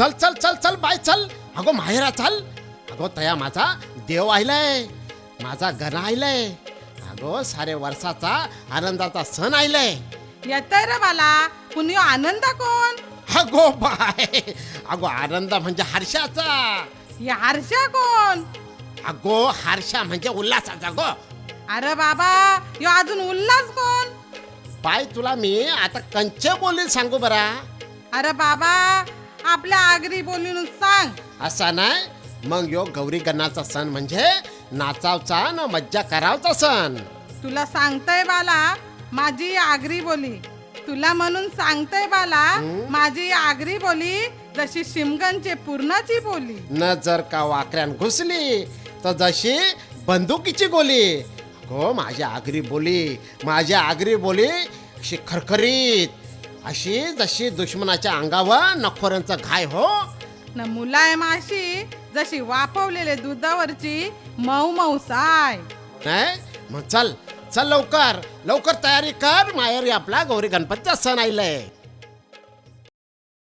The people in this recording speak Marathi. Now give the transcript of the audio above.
चल चल चल चल बाय चल. अगो माहेरा चल. अगो तया माझा देव आयलाय माझा गण आयलाय अगो सारे वर्षाचा आनंदाचा सण आयलाय येतय रे बाला. कुणी आनंद कोण? अगो बाय अगो आनंद म्हणजे हर्षाचा. या हर्षा कोण? अगो हर्षा म्हणजे उल्हासाचा गो अरे बाबा यो अजून उल्हास कोण? पाय तुला मी आता कंचे बोली सांगू बरा. अरे बाबा आपल्या आगरी बोलून सांग. असा नाही. मग यो गौरी गणाचा सण म्हणजे नाचावचा न मज्जा करावचा सण. तुला सांगतय बाला माझी आगरी बोली. तुला म्हणून सांगतय बाला माझी आगरी बोली जशी शिमगनचे पूर्णाची बोली. न जर का वाकऱ्यान घुसली तर जशी बंदुकीची गोली. हो माझी आगरी बोली माझी आगरी बोली अशी खरखरीत. अशी जशी दुश्मनाच्या अंगावर नखोरांचा घाय हो. न मुलायम अशी जशी वाफवलेले दुधावरची मऊ मऊ साय. नाही मग चल चल लवकर. लवकर तयारी कर माहेरी आपला गौरी गणपतीचा सण आलाय